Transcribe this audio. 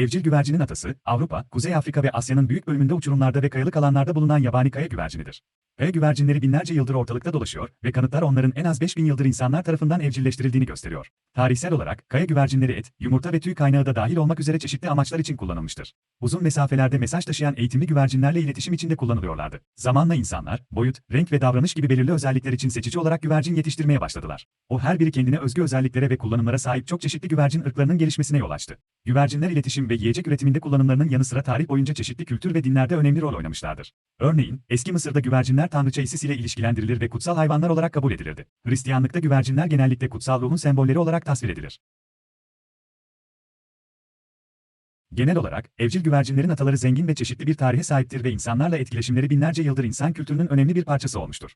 Evcil güvercinin atası, Avrupa, Kuzey Afrika ve Asya'nın büyük bölümünde uçurumlarda ve kayalık alanlarda bulunan yabani kaya güvercinidir. Kaya güvercinleri binlerce yıldır ortalıkta dolaşıyor ve kanıtlar onların en az 5000 yıldır insanlar tarafından evcilleştirildiğini gösteriyor. Tarihsel olarak, kaya güvercinleri et, yumurta ve tüy kaynağı da dahil olmak üzere çeşitli amaçlar için kullanılmıştır. Uzun mesafelerde mesaj taşıyan eğitimli güvercinlerle iletişim içinde kullanılıyorlardı. Zamanla insanlar, boyut, renk ve davranış gibi belirli özellikler için seçici olarak güvercin yetiştirmeye başladılar. O her biri kendine özgü özelliklere ve kullanımlara sahip çok çeşitli güvercin ırklarının gelişmesine yol açtı. Güvercinler iletişim ve yiyecek üretiminde kullanımlarının yanı sıra tarih boyunca çeşitli kültür ve dinlerde önemli rol oynamışlardır. Örneğin, eski Mısır'da güvercinler tanrıça Isis ile ilişkilendirilir ve kutsal hayvanlar olarak kabul edilirdi. Hristiyanlıkta güvercinler genellikle kutsal ruhun sembolleri olarak tasvir edilir. Genel olarak, evcil güvercinlerin ataları zengin ve çeşitli bir tarihe sahiptir ve insanlarla etkileşimleri binlerce yıldır insan kültürünün önemli bir parçası olmuştur.